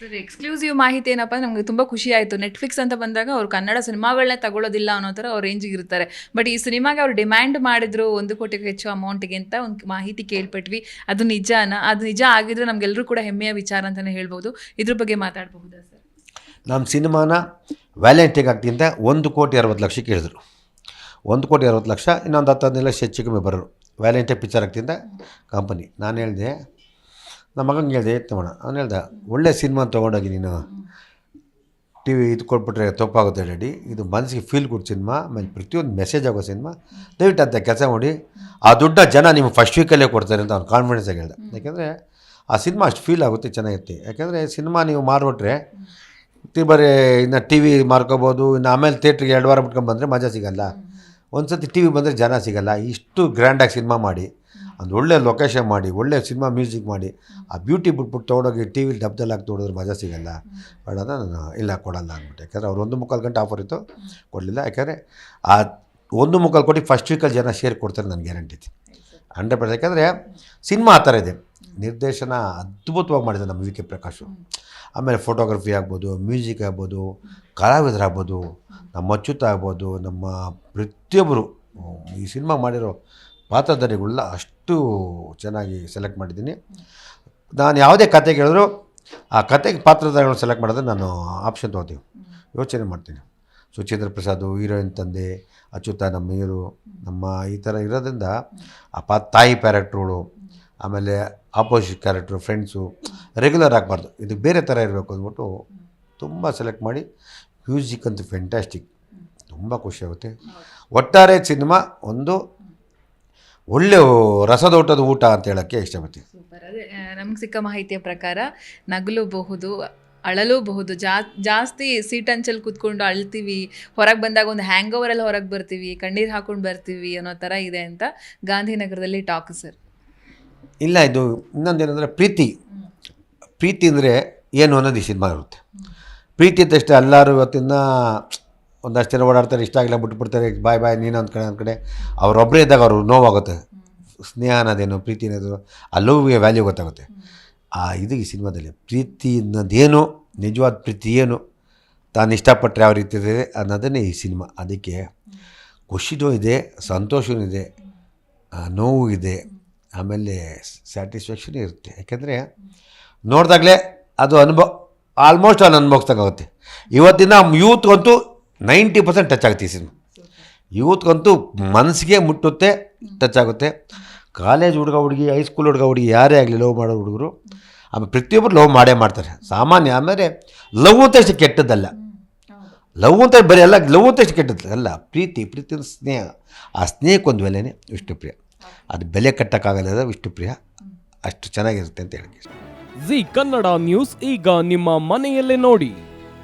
Sir exclusive ಮಾಹಿತಿ ಏನಪ್ಪ ನಮಗೆ ತುಂಬ ಖುಷಿ ಆಯಿತು. ನೆಟ್ಫ್ಲಿಕ್ಸ್ ಅಂತ ಬಂದಾಗ ಅವ್ರು ಕನ್ನಡ ಸಿನಿಮಾಗಳನ್ನ ತಗೊಳ್ಳೋದಿಲ್ಲ ಅನ್ನೋ ಥರ ಅವ್ರ ರೇಂಜಿಗೆ ಇರ್ತಾರೆ. ಬಟ್ ಈ ಸಿನಿಮಾಗೆ ಅವ್ರು ಡಿಮ್ಯಾಂಡ್ ಮಾಡಿದ್ರು ಒಂದು ಕೋಟಿಗೆ ಹೆಚ್ಚು ಅಮೌಂಟ್ಗೆ ಅಂತ ಒಂದು ಮಾಹಿತಿ ಕೇಳ್ಪಟ್ವಿ. ಅದು ನಿಜಾನ? ಅದು ನಿಜ ಆಗಿದ್ರೆ ನಮ್ಗೆಲ್ಲರೂ ಕೂಡ ಹೆಮ್ಮೆಯ ವಿಚಾರ ಅಂತಲೇ ಹೇಳ್ಬೋದು. ಇದ್ರ ಬಗ್ಗೆ ಮಾತಾಡಬಹುದಾ ಸರ್? ನಮ್ಮ ಸಿನಿಮಾನ ವ್ಯಾಲೆಂಟಿಗೆ ಆಗ್ತಿಂತ ಒಂದು ಕೋಟಿ ಅರವತ್ತು ಲಕ್ಷ ಕೇಳಿದ್ರು. ಒಂದು ಕೋಟಿ ಅರವತ್ತು ಲಕ್ಷ, ಇನ್ನೊಂದು ಹತ್ತು ಹದಿನೈದು ಲಕ್ಷ ಹೆಚ್ಚು ಕಮ್ಮಿ ಬರೋರು. ವ್ಯಾಲೆಂಟೇ ಪಿಕ್ಚರ್ ಆಗ್ತಿಂದ ಕಂಪನಿ ನಾನು ಹೇಳಿದೆ ನಮ್ಮ ಮಗಂಗೆ ಹೇಳಿದೆ ತಗೋಣ ಅವ್ನು ಹೇಳ್ದ, ಒಳ್ಳೆ ಸಿನಿಮಾ ತೊಗೊಂಡೋಗಿ ನೀನು. ಟಿ ವಿ ಇದು ಕೊಟ್ಬಿಟ್ರೆ ತಪ್ಪಾಗುತ್ತೆ ರೆಡಿ ಇದು ಮನಸ್ಸಿಗೆ ಫೀಲ್ ಗುಡ್ ಸಿನಿಮಾ ಆಮೇಲೆ ಪ್ರತಿಯೊಂದು ಮೆಸೇಜ್ ಆಗೋ ಸಿನಿಮಾ ದಯವಿಟ್ಟು ಅಂತ ಕೆಲಸ ಮಾಡಿ. ಆ ದುಡ್ಡ ಜನ ನಿಮ್ಗೆ ಫಸ್ಟ್ ವೀಕಲ್ಲೇ ಕೊಡ್ತಾರೆ ಅಂತ ಅವ್ನು ಕಾನ್ಫಿಡೆನ್ಸ್ ಆಗಿ ಹೇಳ್ದೆ. ಯಾಕೆಂದರೆ ಆ ಸಿನಿಮಾ ಅಷ್ಟು ಫೀಲ್ ಆಗುತ್ತೆ, ಚೆನ್ನಾಗಿರುತ್ತೆ. ಯಾಕೆಂದರೆ ಸಿನಿಮಾ ನೀವು ಮಾರ್ಬಿಟ್ರೆ ಬರೀ ಇನ್ನು ಟಿ ವಿ ಮಾರ್ಕೋಬೋದು, ಇನ್ನು ಆಮೇಲೆ ಥಿಯೇಟ್ರಿಗೆ ಎರಡು ವಾರ ಬಿಟ್ಕೊಂಡು ಬಂದರೆ ಮಜಾ ಸಿಗಲ್ಲ. ಒಂದು ಸತಿ ಟಿ ಬಂದರೆ ಜನ ಸಿಗಲ್ಲ. ಇಷ್ಟು ಗ್ರ್ಯಾಂಡಾಗಿ ಸಿನಿಮಾ ಮಾಡಿ. ಒಂದು ಒಳ್ಳೆ ಲೊಕೇಶನ್ ಮಾಡಿ ಒಳ್ಳೆ ಸಿನಿಮಾ ಮ್ಯೂಸಿಕ್ ಮಾಡಿ ಆ ಬ್ಯೂಟಿ ಬಿಟ್ಬಿಟ್ಟು ತೊಗೊಂಡೋಗಿ ಟಿ ವಿಲಿ ಡಬ್ದಲ್ಲಿ ಹಾಕಿ ತೊಗೊಂಡ್ರೆ ಮಜಾ ಸಿಗಲ್ಲ. ಬೇಡ ನಾನು ಇಲ್ಲ ಕೊಡಲ್ಲ ಅಂದ್ಬಿಟ್ಟು. ಯಾಕಂದರೆ ಅವ್ರು ಒಂದು ಮುಕ್ಕಾಲು ಗಂಟೆ ಆಫರ್ ಇತ್ತು ಕೊಡಲಿಲ್ಲ. ಯಾಕಂದರೆ ಆ ಒಂದು ಮುಕ್ಕಾಲು ಕೋಟಿ ಫಸ್ಟ್ ವೀಕಲ್ಲಿ ಜನ ಶೇರ್ ಕೊಡ್ತಾರೆ ನನ್ನ ಗ್ಯಾರಂಟಿ ಐತಿ ಹಂಡ್ರೆಡ್ ಪರ್ಸೆಂಟ್ ಯಾಕಂದರೆ ಸಿನಿಮಾ ಆ ಥರ ಇದೆ. ನಿರ್ದೇಶನ ಅದ್ಭುತವಾಗಿ ಮಾಡಿದೆ ನಮ್ಮ ವಿ ಕೆ ಪ್ರಕಾಶು ಆಮೇಲೆ ಫೋಟೋಗ್ರಫಿ ಆಗ್ಬೋದು ಮ್ಯೂಸಿಕ್ ಆಗ್ಬೋದು ಕಲಾವಿದರಾಗ್ಬೋದು ನಮ್ಮ ಅಚ್ಯುತ ಆಗ್ಬೋದು ನಮ್ಮ ಪ್ರತಿಯೊಬ್ಬರು ಈ ಸಿನಿಮಾ ಮಾಡಿರೋ ಪಾತ್ರಧಾರಿಗಳೆಲ್ಲ ಅಷ್ಟು ಚೆನ್ನಾಗಿ ಸೆಲೆಕ್ಟ್ ಮಾಡಿದ್ದೀನಿ. ನಾನು ಯಾವುದೇ ಕತೆ ಕೇಳಿದ್ರು ಆ ಕತೆಗೆ ಪಾತ್ರಧಾರಿಗಳು ಸೆಲೆಕ್ಟ್ ಮಾಡಿದ್ರೆ ನಾನು ಆಪ್ಷನ್ ತೊಗೋತೀವಿ ಯೋಚನೆ ಮಾಡ್ತೀನಿ. ಸುಚೇಂದ್ರ ಪ್ರಸಾದ್, ಹೀರೋಯಿನ್ ತಂದೆ, ಅಚ್ಯುತ ನಮ್ಮ ಹೀರೋ, ನಮ್ಮ ಈ ಥರ ಇರೋದ್ರಿಂದ ಆ ಪಾ ತಾಯಿ ಕ್ಯಾರೆಕ್ಟ್ರುಗಳು ಆಮೇಲೆ ಆಪೋಸಿಟ್ ಕ್ಯಾರೆಕ್ಟ್ರು ಫ್ರೆಂಡ್ಸು ರೆಗ್ಯುಲರ್ ಆಗಬಾರ್ದು. ಇದು ಬೇರೆ ಥರ ಇರಬೇಕು ಅಂದ್ಬಿಟ್ಟು ತುಂಬ ಸೆಲೆಕ್ಟ್ ಮಾಡಿ ಮ್ಯೂಸಿಕ್ ಅಂತೂ ಫೆಂಟಾಸ್ಟಿಕ್ ತುಂಬ ಖುಷಿಯಾಗುತ್ತೆ ಒಟ್ಟಾರೆ ಸಿನಿಮಾ ಒಂದು ಒಳ್ಳೆ ರಸದೋಟದ ಊಟ ಅಂತ ಹೇಳೋಕ್ಕೆ ಇಷ್ಟಪಡ್ತೀನಿ. ಸೂಪರ್. ಅದೇ ನಮ್ಗೆ ಸಿಕ್ಕ ಮಾಹಿತಿಯ ಪ್ರಕಾರ ನಗಲೂಬಹುದು ಅಳಲೂಬಹುದು ಜಾ ಜಾಸ್ತಿ ಸೀಟ್ ಅಂಚಲ್ಲಿ ಕೂತ್ಕೊಂಡು ಅಳ್ತೀವಿ ಹೊರಗೆ ಬಂದಾಗ ಒಂದು ಹ್ಯಾಂಗ್ ಓವರಲ್ಲಿ ಹೊರಗೆ ಬರ್ತೀವಿ ಕಣ್ಣೀರು ಹಾಕೊಂಡು ಬರ್ತೀವಿ ಅನ್ನೋ ಥರ ಇದೆ ಅಂತ ಗಾಂಧಿನಗರದಲ್ಲಿ ಟಾಕ್ ಸರ್ ಇಲ್ಲ ಇದು ಇನ್ನೊಂದೇನೆಂದರೆ ಪ್ರೀತಿ. ಪ್ರೀತಿ ಅಂದರೆ ಏನು ಅನ್ನೋದು ಈ ಸಿನಿಮಾ ಇರುತ್ತೆ. ಪ್ರೀತಿ ತಷ್ಟೇ ಎಲ್ಲರೂ ಇವತ್ತಿನ ಒಂದಷ್ಟು ಜನ ಓಡಾಡ್ತಾರೆ, ಇಷ್ಟ ಆಗಿಲ್ಲ ಬಿಟ್ಬಿಡ್ತಾರೆ ಬಾಯ್ ಬಾಯ್ ನೀನು ಒಂದು ಕಡೆ ಒಂದು ಕಡೆ. ಅವರೊಬ್ಬರೇ ಇದ್ದಾಗ ಅವರು ನೋವಾಗುತ್ತೆ. ಸ್ನೇಹ ಅನ್ನೋದೇನು, ಪ್ರೀತಿ ಅನ್ನೋದು ಆ ವ್ಯಾಲ್ಯೂ ಗೊತ್ತಾಗುತ್ತೆ. ಆ ಇದು ಈ ಸಿನಿಮಾದಲ್ಲಿ ಪ್ರೀತಿ ಅನ್ನೋದೇನು, ನಿಜವಾದ ಪ್ರೀತಿ ಏನು, ತಾನು ಇಷ್ಟಪಟ್ಟರೆ ಯಾವ ರೀತಿ ಇದೆ ಅನ್ನೋದನ್ನೇ ಈ ಸಿನಿಮಾ. ಅದಕ್ಕೆ ಖುಷಿನೂ ಇದೆ ಸಂತೋಷವೂ ಇದೆ ನೋವು ಇದೆ, ಆಮೇಲೆ ಸ್ಯಾಟಿಸ್ಫ್ಯಾಕ್ಷನ್ ಇರುತ್ತೆ. ಯಾಕೆಂದರೆ ನೋಡಿದಾಗಲೇ ಅದು ಅನುಭವ ಆಲ್ಮೋಸ್ಟ್ ಅಲ್ಲಿ ಅನುಭವಿಸ್ದಂಗಾಗುತ್ತೆ. ಇವತ್ತಿನ ಯೂತ್ಗಂತೂ ನೈಂಟಿ ಪರ್ಸೆಂಟ್ ಟಚ್ ಆಗುತ್ತೆ ಈ ಸಿನಿಮಾ. ಯೂತ್ಗಂತೂ ಮನಸ್ಸಿಗೆ ಮುಟ್ಟುತ್ತೆ, ಟಚ್ ಆಗುತ್ತೆ. ಕಾಲೇಜ್ ಹುಡುಗ ಹುಡುಗಿ ಹೈಸ್ಕೂಲ್ ಹುಡುಗ ಹುಡುಗಿ ಯಾರೇ ಆಗಲಿ ಲವ್ ಮಾಡೋ ಹುಡುಗರು, ಆಮೇಲೆ ಪ್ರತಿಯೊಬ್ಬರು ಲವ್ ಮಾಡೇ ಮಾಡ್ತಾರೆ. ಸಾಮಾನ್ಯ ಆಮೇಲೆ ಲವ್ ಅಂತ ಅಷ್ಟು ಕೆಟ್ಟದ್ದಲ್ಲ. ಲವ್ ಅಂತ ಬರೀ ಅಲ್ಲ, ಲವ್ ಅಂತ ಅಷ್ಟು ಕೆಟ್ಟದ್ದು ಅಲ್ಲ, ಪ್ರೀತಿ ಪ್ರೀತಿ ಸ್ನೇಹ. ಆ ಸ್ನೇಹಕ್ಕೊಂದು ಬೆಲೆನೇ ವಿಷ್ಣುಪ್ರಿಯ ಅದು ಬೆಲೆ ಕಟ್ಟೋಕ್ಕಾಗಲ್ಲ ವಿಷ್ಣುಪ್ರಿಯ ಅಷ್ಟು ಚೆನ್ನಾಗಿರುತ್ತೆ ಅಂತ ಹೇಳಿ. ಜಿ ಕನ್ನಡ ನ್ಯೂಸ್ ಈಗ ನಿಮ್ಮ ಮನೆಯಲ್ಲೇ ನೋಡಿ.